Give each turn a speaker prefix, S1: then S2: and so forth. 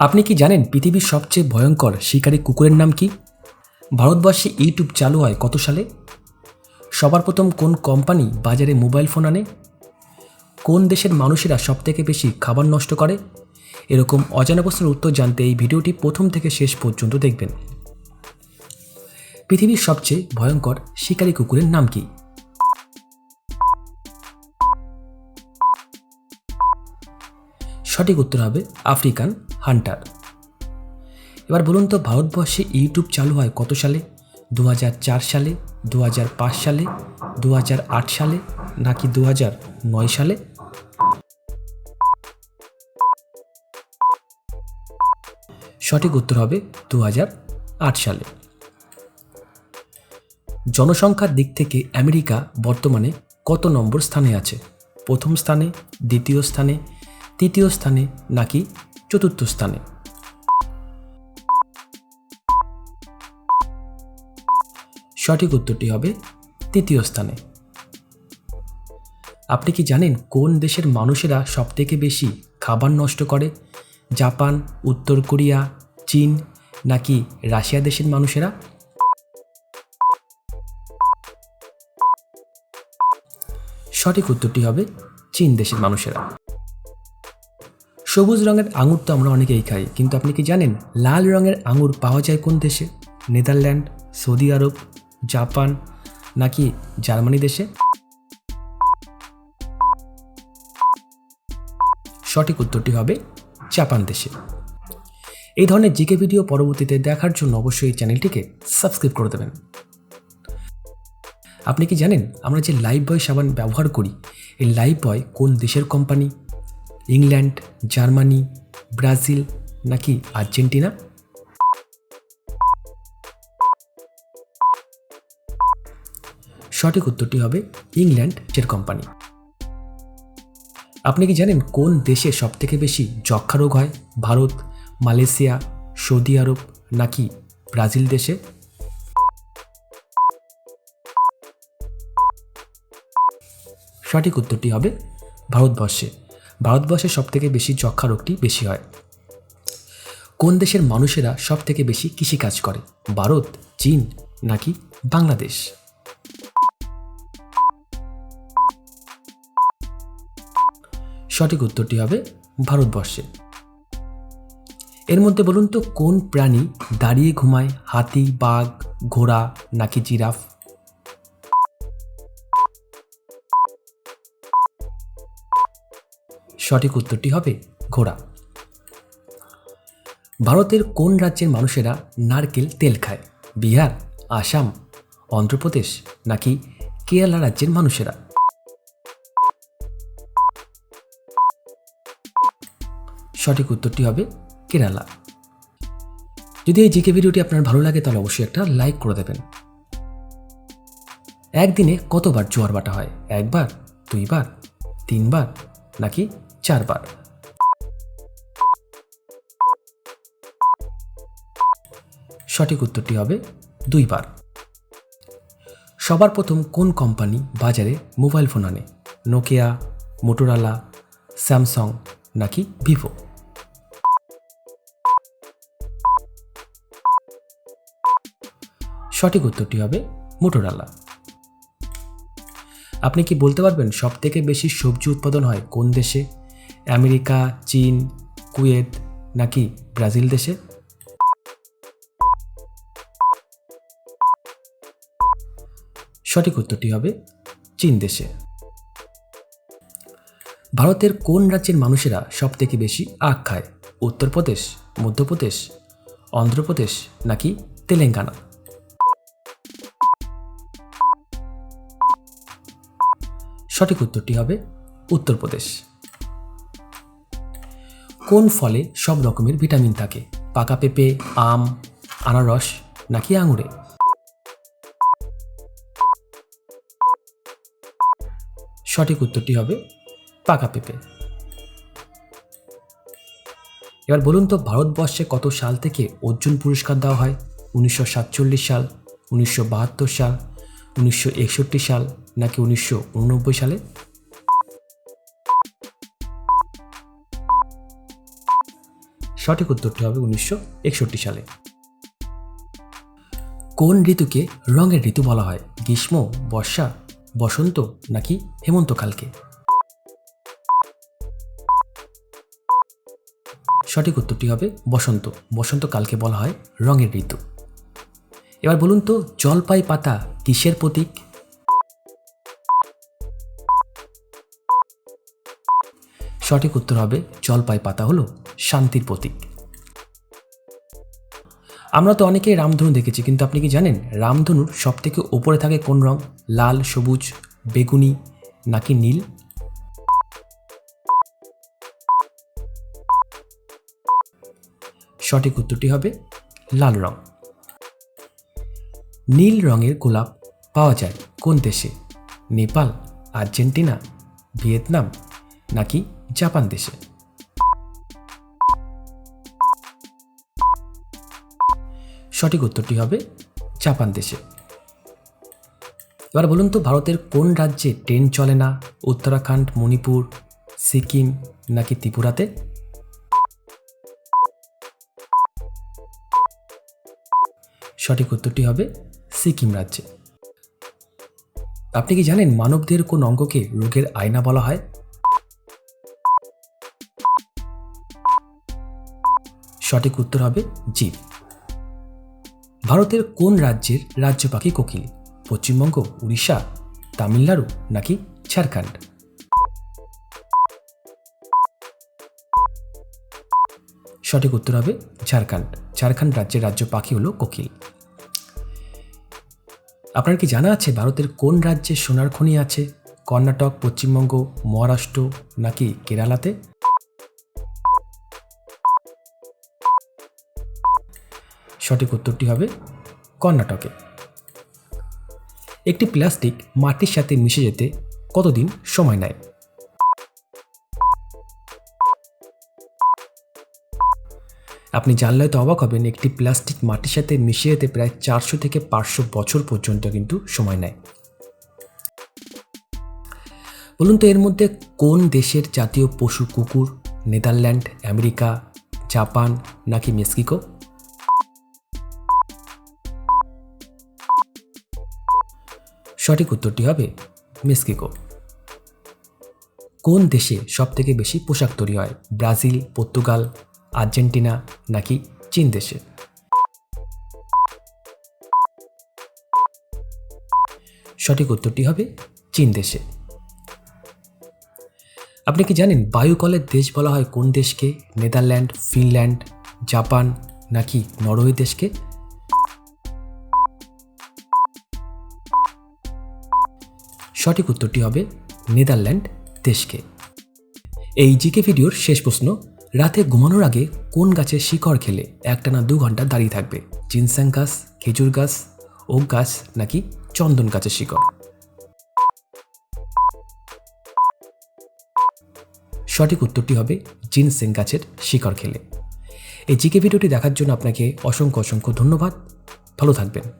S1: আপনি কি জানেন পৃথিবীর সবচেয়ে ভয়ঙ্কর শিকারী কুকুরের নাম কি? ভারতবর্ষে ইউটিউব চালু হয় কত সালে? সবার প্রথম কোন কোম্পানি বাজারে মোবাইল ফোন আনে? কোন দেশের মানুষেরা সবথেকে বেশি খাবার নষ্ট করে? এরকম অজানা প্রশ্নের উত্তর জানতে এই ভিডিওটি প্রথম থেকে শেষ পর্যন্ত দেখবেন। পৃথিবীর সবচেয়ে ভয়ঙ্কর শিকারী কুকুরের নাম কি? সঠিক উত্তর হবে আফ্রিকান হান্টার। এবার বলুন তো, ভারতবর্ষে ইউটিউব চালু হয় কত সালে? দু হাজার চার সালে দু হাজার পাঁচ সালে দু হাজার আট সালে, নাকি দু সালে? সঠিক উত্তর হবে দু হাজার আট সালে। জনসংখ্যার দিক থেকে আমেরিকা বর্তমানে কত নম্বর স্থানে আছে? প্রথম স্থানে, দ্বিতীয় স্থানে তৃতীয় স্থানে নাকি চতুর্থ স্থানে? সঠিক উত্তরটি হবে তৃতীয় স্থানে। আপনি কি জানেন কোন দেশের মানুষেরা সবথেকে বেশি খাবার নষ্ট করে? জাপান, উত্তর কোরিয়া, চীন নাকি রাশিয়া দেশের মানুষেরা? সঠিক উত্তরটি হবে চীন দেশের মানুষেরা। সবুজ রঙের আঙুর তো আমরা অনেকেই খাই, কিন্তু আপনি কি জানেন লাল রঙের আঙুর পাওয়া যায় কোন দেশে? নেদারল্যান্ড, সৌদি আরব, জাপান, নাকি জার্মানি দেশে? সঠিক উত্তরটি হবে জাপান দেশে। এই ধরনের জিকে ভিডিও পরবর্তীতে দেখার জন্য অবশ্যই এই চ্যানেলটিকে সাবস্ক্রাইব করে দেবেন। আপনি কি জানেন আমরা যে লাইফ বয় সাবান ব্যবহার করি, এই লাইফ বয় কোন দেশের কোম্পানি ইংল্যান্ড, জার্মানি, ব্রাজিল নাকি আর্জেন্টিনা? সঠিক উত্তরটি হবে ইংল্যান্ড এর কোম্পানি। আপনি কি জানেন কোন দেশে সবথেকে বেশি যক্ষা রোগ হয়? ভারত, মালয়েশিয়া, সৌদি আরব নাকি ব্রাজিল দেশে? সঠিক উত্তরটি হবে ভারতবর্ষে। ভারতবর্ষে সবথেকে বেশি যক্ষা রোগটি বেশি হয়। কোন দেশের মানুষেরা সবথেকে বেশি কৃষিকাজ করে? ভারত, চীন নাকি বাংলাদেশ? সঠিক উত্তরটি হবে ভারতবর্ষে। এর মধ্যে বলুন তো, কোন প্রাণী দাঁড়িয়ে ঘুমায়? হাতি, বাঘ, ঘোড়া নাকি জিরাফ? সঠিক উত্তরটি হবে ঘোড়া। ভারতের কোন রাজ্যের মানুষেরা নারকেল তেল খায়? বিহার, আসাম, অন্ধ্রপ্রদেশ নাকি কেরালা রাজ্যের মানুষেরা? সঠিক উত্তরটি হবে কেরালা। যদি এই জিকে ভিডিওটি আপনার ভালো লাগে, তাহলে অবশ্যই একটা লাইক করে দেবেন। একদিনে কতবার জোয়ার বাটা হয়? একবার, দুইবার, তিনবার নাকি চারবার। সঠিক উত্তরটি হবে দুইবার। সবার প্রথম কোন কোম্পানি বাজারে মোবাইল ফোন আনে? নোকিয়া, মোটোরালা, স্যামসং নাকি ভিভো? সঠিক উত্তরটি হবে মোটোরালা। আপনি কি বলতে পারবেন সব থেকে বেশি সবজি উৎপাদন হয় কোন দেশে? আমেরিকা, চীন, কুয়েত নাকি ব্রাজিল দেশে? সঠিক উত্তরটি হবে চীন দেশে। ভারতের কোন রাজ্যের মানুষেরা সব থেকে বেশি আখ খায়? উত্তরপ্রদেশ, মধ্যপ্রদেশ, অন্ধ্রপ্রদেশ নাকি তেলেঙ্গানা? সঠিক উত্তরটি হবে উত্তরপ্রদেশ। কোন ফলে সব রকমের ভিটামিন থাকে? পাকা পেঁপে, আম, আনারস নাকি আঙুরে? সঠিক উত্তরটি হবে পাকা পেঁপে। এবার বলুন তো, ভারতবর্ষে কত সাল থেকে অর্জুন পুরস্কার দেওয়া হয়? উনিশশো সাতচল্লিশ সাল, উনিশশো বাহাত্তর সাল, উনিশশো একষট্টি সাল নাকি উনিশশো উননব্বই সালে? সঠিক উত্তরটি হবে উনিশশো একষট্টি সালে। কোন ঋতুকে রঙের ঋতু বলা হয়? গ্রীষ্ম, বর্ষা, বসন্ত নাকি হেমন্তকালকে সঠিক উত্তরটি হবে বসন্ত। বসন্তকালকে বলা হয় রঙের ঋতু। এবার বলুন তো জলপাই পাতা কিসের প্রতীক? সঠিক উত্তর হবে জলপাই পাতা হলো শান্তির প্রতীক। আমরা তো অনেকেই রামধনু দেখেছি, কিন্তু আপনি কি জানেন রামধনুর সব থেকে ওপরে থাকে কোন রং? লাল, সবুজ, বেগুনি নাকি নীল? সঠিক উত্তরটি হবে লাল রং। নীল রঙের গোলাপ পাওয়া যায় কোন দেশে? নেপাল, আর্জেন্টিনা, ভিয়েতনাম নাকি জাপান দেশে। সঠিক উত্তরটি হবে জাপান দেশে। এবার বলুন তো, ভারতের কোন রাজ্যে ট্রেন চলে না? উত্তরাখণ্ড, মণিপুর, সিকিম নাকি ত্রিপুরাতে? সঠিক উত্তরটি হবে সিকিম রাজ্যে। আপনি কি জানেন মানবদের কোন অঙ্গকে রোগের আয়না বলা হয়? সঠিক উত্তর হবে জীব ভারতের কোন রাজ্যের রাজ্য পাখি কোকিল? পশ্চিমবঙ্গ, উড়িষ্যা, তামিলনাড়ু নাকি ঝাড়খণ্ড? সঠিক উত্তর হবে ঝাড়খণ্ড। ঝাড়খণ্ড রাজ্যের রাজ্য পাখি হলো কোকিল। আপনার কি জানা আছে ভারতের কোন রাজ্যে সোনার খনি আছে? কর্ণাটক, পশ্চিমবঙ্গ, মহারাষ্ট্র নাকি কেরালাতে? সঠিক উত্তরটি হবে কর্ণাটকে। একটি প্লাস্টিক মাটির সাথে মিশে যেতে কতদিন সময় নেয়? আপনি জানলে তো অবাক হবেন, একটি প্লাস্টিক মাটির সাথে মিশে যেতে প্রায় চারশো থেকে পাঁচশো বছর পর্যন্ত কিন্তু সময় নেয়। বলুন তো এর মধ্যে কোন দেশের জাতীয় পশু কুকুর, নেদারল্যান্ড, আমেরিকা, জাপান নাকি মেক্সিকো? সঠিক উত্তরটি হবে মেক্সিকো। কোন দেশে সবথেকে বেশি পোশাক তৈরি হয়? ব্রাজিল, পর্তুগাল, আর্জেন্টিনা নাকি চীন দেশে? সঠিক উত্তরটি হবে চীন দেশে। আপনি কি জানেন বায়ুকলের দেশ বলা হয় কোন দেশকে? নেদারল্যান্ড, ফিনল্যান্ড, জাপান নাকি নরওয়ে দেশকে? সঠিক উত্তরটি হবে নেদারল্যান্ড দেশকে। এই জিকে ভিডিওর শেষ প্রশ্ন, রাতে ঘুমানোর আগে কোন গাছের শিকড় খেলে একটানা দু ঘণ্টা দাঁড়িয়ে থাকবে? জিনস্যাং গাছ, খেজুর গাছ, ওক গাছ নাকি চন্দন গাছের শিকড়? সঠিক উত্তরটি হবে জিনসেং গাছের শিকড় খেলে। এই জিকে ভিডিওটি দেখার জন্য আপনাকে অসংখ্য অসংখ্য ধন্যবাদ। ভালো থাকবেন।